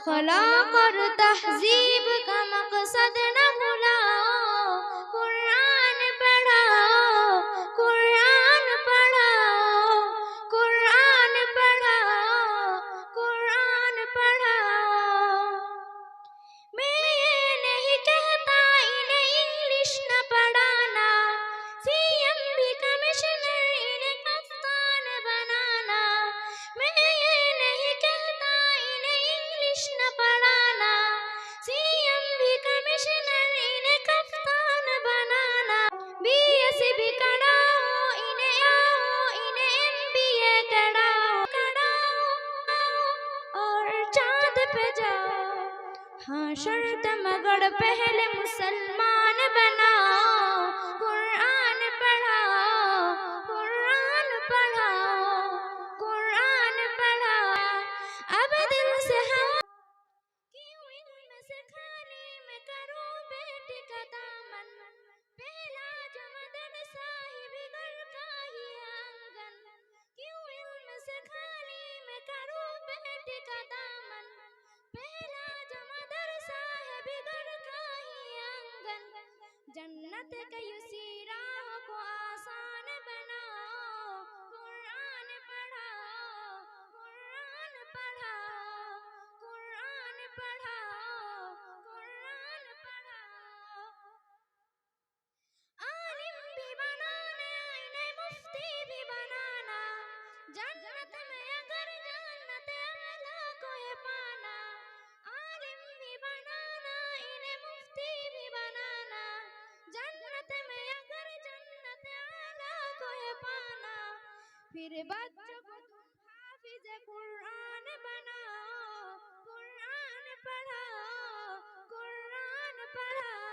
اخلاق اور تہذیب हाँ, शर्त मगर पहले मुसलमान बना। পড়াও কোরআন পড়াও আলিম ভি বানানা আইনে মুফতি ভি বানানা জান্নাত মে আগর জান্নাত আলা কোয়ে পানা আলিম ভি বানানা আইনে মুফতি ভি বানানা জান্নাত মে আগর জান্নাত আলা ফির বাচ্চা Bye.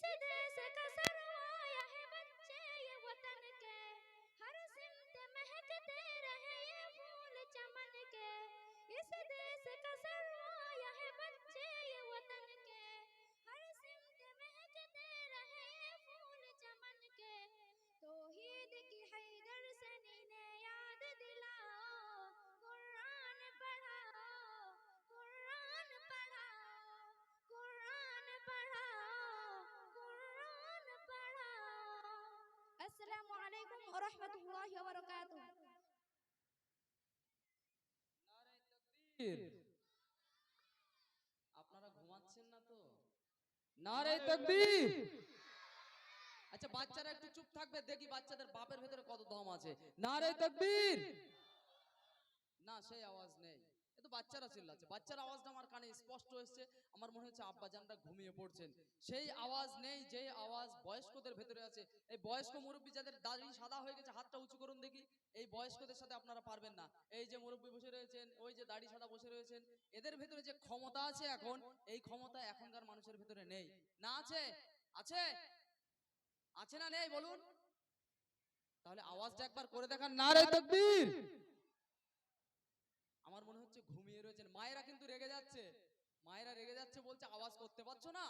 said there's a আপনারা ঘুমাচ্ছেন না তো? নারে আচ্ছা বাচ্চারা একটু চুপ থাকবে দেখি বাচ্চাদের বাপের ভেতরে কত দম আছে। নারে তাকবীর। না সেই আওয়াজ নেই। এ তো বাচ্চারা চিল্লাচ্ছে। বাচ্চার আওয়াজটা আমার কানে স্পষ্ট এসছে। আমার মনে হচ্ছে আব্বাজানরা ঘুমিয়ে পড়ছেন। সেই আওয়াজ নেই, যে আওয়াজ বয়স্কদের ভেতরে আছে। এই বয়স্ক মুরব্বী যাদের সাদা হয়ে গেছে, হাতটা উঁচু করুন দেখি। এই বয়স্কদের সাথে আপনারা পারবেন না। এই যে মুরব্বী বসে রয়েছেন, ওই যে দাড়ি সাদা বসে রয়েছেন, এদের ভেতরে যে ক্ষমতা আছে এখন, এই ক্ষমতা এখনকার মানুষের ভেতরে নেই। না আছে? আছে? আছে না নেই, বলুন। তাহলে আওয়াজটা একবার করে দেখান। না রে তকবীর! আমার মনে হচ্ছে ঘুমিয়ে রয়েছেন মায়েরা কিন্তু রেগে যাচ্ছে? মায়েরা রেগে যাচ্ছে বলছে, আওয়াজ করতে পারছ না?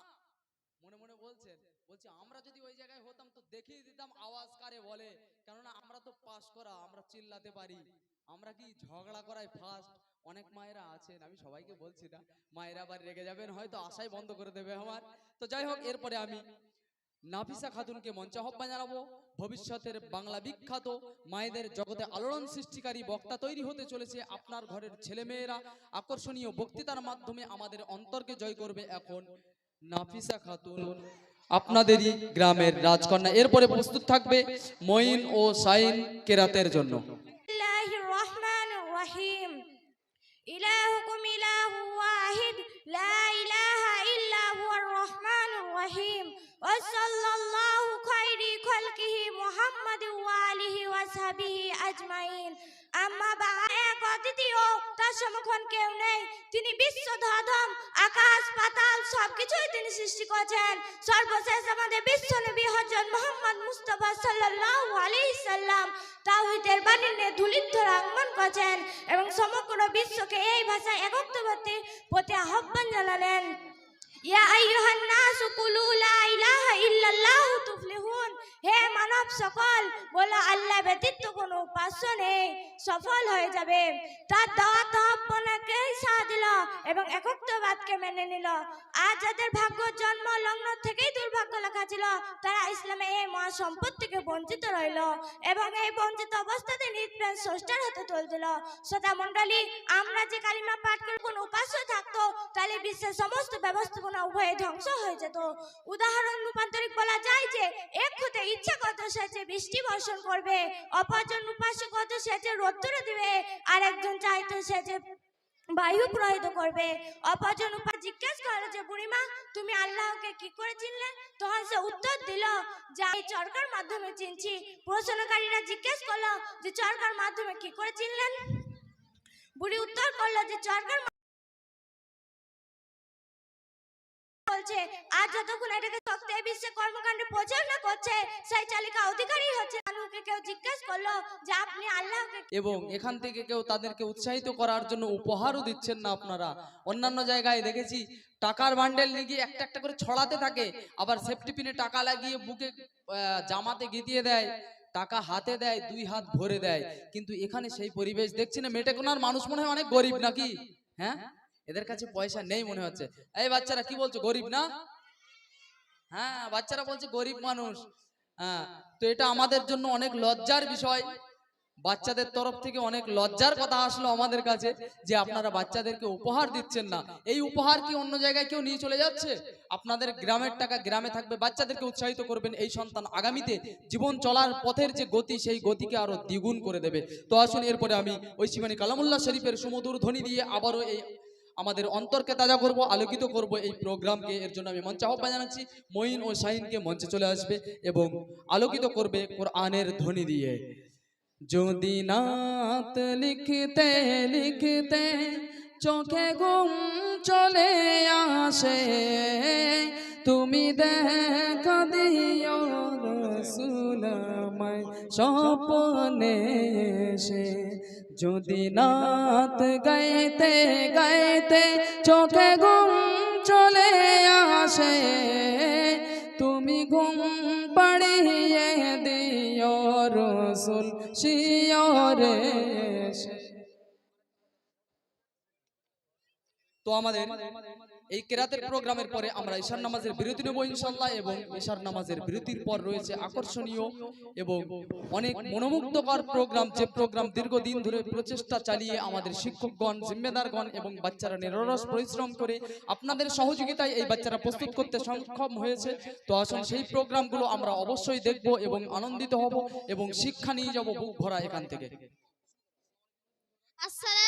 মনে মনে বলছেন, বলছে, আমরা যদি ওই জায়গায় হতাম তো দেখিয়ে দিতাম আওয়াজ কারে বলে। কেননা আমরা তো পাস করা, আমরা চিল্লাতে পারি। আমরা কি ঝগড়া করাই ফার্স্ট অনেক মায়েরা আছেন, আমি সবাইকে বলছি না। মায়েরা আবার রেগে যাবেন, হয়তো আশাই বন্ধ করে দেবে আমার। তো যাই হোক, এরপরে আমি নাফিসা খাতুনকে মঞ্চে আহ্বান জানাব। ভবিষ্যতের বাংলা বিখ্যাত মায়েদের জগতে আলোড়ন সৃষ্টিকারী বক্তা তৈরি হতে চলেছে আপনার ঘরের ছেলেমেয়েরা। আকর্ষণীয় বক্তৃতার মাধ্যমে আমাদের অন্তরকে জয় করবে এখন নাফিসা খাতুন। আপনাদেরই গ্রামের রাজকন্যা। এরপরে প্রস্তুত থাকবে মঈন ও সাইন কেরাতের জন্য। ওয়াসহাবিহি আজমাইন আম্মা বা'দ এক অদ্বিতীয় তার সমক্ষণ কেউ নেই। তিনি বিশ্ব ধরাধম আকাশ, পাতাল, সবকিছুই তিনি সৃষ্টি করেছেন। সর্বশেষ আমাদের বিশ্ব নবী হযরত মুহাম্মদ মুস্তাফা সাল্লাল্লাহু আলাইহি সাল্লাম তাওহীদের বাণী নিয়ে ধুলিধ্বর আগমন করেছেন এবং সমগ্র বিশ্বকে এই ভাষায় একত্ববাদের প্রতি আহ্বান জানালেন। ইয়া আইয়ুহান নাসু কুলু লা ইলাহা ইল্লাল্লাহু তুফলিহুন হে মানব সকল, বলো আল্লাহ ব্যতীত কোনো উপাস্য নেই, সফল হয়ে যাবে। তার দাওয়াত আহ্বানকে সাড়া দিল এবং একত্ববাদকে মেনে নিল। আর যাদের ভাগ্য জন্ম লগ্ন থেকেই দুর্ভাগ্য লেখা ছিল, তারা ইসলামে এই মহা সম্পদ থেকে বঞ্চিত রইল এবং এই বঞ্চিত অবস্থাতে নির্প্রাণ স্রষ্টার হাতে তুল দিল। শ্রোতা মণ্ডলী, আমরা যে কালিমা পাঠ করে কোনো উপাস্য থাকতো তাহলে বিশ্বের সমস্ত ব্যবস্থাপনা উভয়ে ধ্বংস হয়ে যেত। উদাহরণ রূপান্তরিক বলা যায় যে, এক হতে ইচ্ছা কত সেচে বৃষ্টি বর্ষণ করবে, অপরজন উপাস্য কত সেচে রোদ্দুর দিবে, আর একজন চাইতো সেচে বায়ু প্রহিত করবে। অপরজন উপা জিজ্ঞেস করে যে, বুড়িমা, তুমি আল্লাহকে কি করে চিনলে? তখন সে উত্তর দিল, যে এই চরকার মাধ্যমে চিনছি। প্রশ্নকারীরা জিজ্ঞেস করল যে, চরকার মাধ্যমে কি করে চিনলেন? বুড়ি উত্তর করল যে, চরকার বলছে আর যতক্ষণ এটাকে শক্তি বিশ্বে কর্মকাণ্ডে প্রচার না করছে সেই চালিকা অধিকারী হচ্ছে মানুষকে কেউ জিজ্ঞেস করল যে আপনি আল্লাহকে এবং এখান থেকে কেউ তাদেরকে উৎসাহিত করার জন্য উপহারও দিচ্ছেন না আপনারা। অন্যান্য জায়গায় দেখেছি টাকার বান্ডেল নিয়ে গিয়ে একটা একটা করে ছড়াতে থাকে আবার সেফটি পিনে টাকা লাগিয়ে বুকে জামাতে গিয়ে দেয় টাকা হাতে দেয় দুই হাত ভরে দেয়। কিন্তু এখানে সেই পরিবেশ দেখছি না মেটেকোনার মানুষ মনে হয় অনেক গরিব নাকি? হ্যাঁ? এদের কাছে পয়সা নেই মনে হচ্ছে। এই বাচ্চারা কি বলছো গরিব না? হ্যাঁ বাচ্চারা বলছে গরিব মানুষ। হ্যাঁ তো এটা আমাদের জন্য অনেক লজ্জার বিষয়। বাচ্চাদের তরফ থেকে অনেক লজ্জার কথা আসলো আমাদের কাছে যে আপনারা বাচ্চাদেরকে উপহার দিচ্ছেন না। এই উপহার কি অন্য জায়গায় কেউ নিয়ে চলে যাচ্ছে? আপনাদের গ্রামের টাকা গ্রামে থাকবে বাচ্চাদেরকে উৎসাহিত করবেন এই সন্তান আগামীতে জীবন চলার পথের যে গতি সেই গতিকে আরও দ্বিগুণ করে দেবে। তো আসুন এরপরে আমি ওই শিবানী কালামুল্লাহ শরীফের সুমধুর ধ্বনি দিয়ে আবারও এই আমাদের অন্তরকে তাজা করব, আলোকিত করব এই প্রোগ্রামকে। এর জন্য আমি মঞ্চে আহ্বান জানাচ্ছি, মঈন ও শাহিনকে মঞ্চে চলে আসবে এবং আলোকিত করবে কোরআনের ধ্বনি দিয়ে। যদি নাত লিখতে লিখতে চোখে ঘুম চলে আসে, তুমি দেখা দিও রসুলামায় স্বপনে এসে যদি নাত গাইতে গাইতে চোখে ঘুম চলে আসে, তুমি ঘুম পাড়িয়ে দিও রসুল শিয়রে। তো আমাদের এই কেরাতের প্রোগ্রামের পরে আমরা ঈশার নামাজের বিরতি নেব ইনশাল্লাহ এবং ঈশার নামাজের বিরতির পর রয়েছে আকর্ষণীয় এবং অনেক মনোমুগ্ধকর প্রোগ্রাম, যে প্রোগ্রাম দীর্ঘদিন ধরে প্রচেষ্টা চালিয়ে আমাদের শিক্ষকগণ, জিম্মেদারগণ এবং বাচ্চারা নিরস পরিশ্রম করে আপনাদের সহযোগিতায় এই বাচ্চারা প্রস্তুত করতে সক্ষম হয়েছে। তো আসুন সেই প্রোগ্রামগুলো আমরা অবশ্যই দেখব এবং আনন্দিত হব এবং শিক্ষা নিয়ে যাব বুক ভরা এখান থেকে। আসসালামু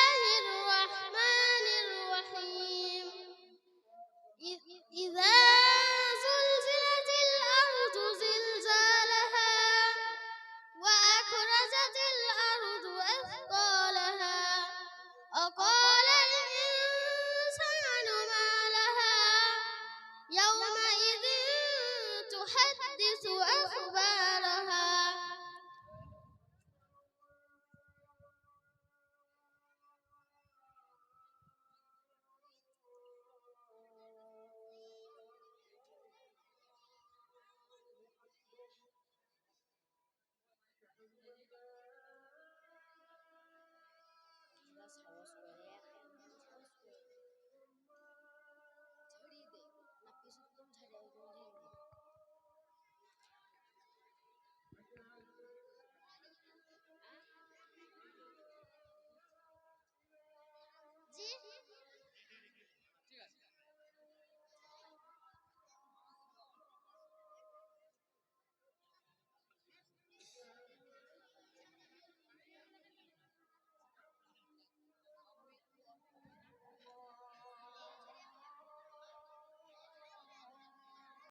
تحدث أخبارها Gracias.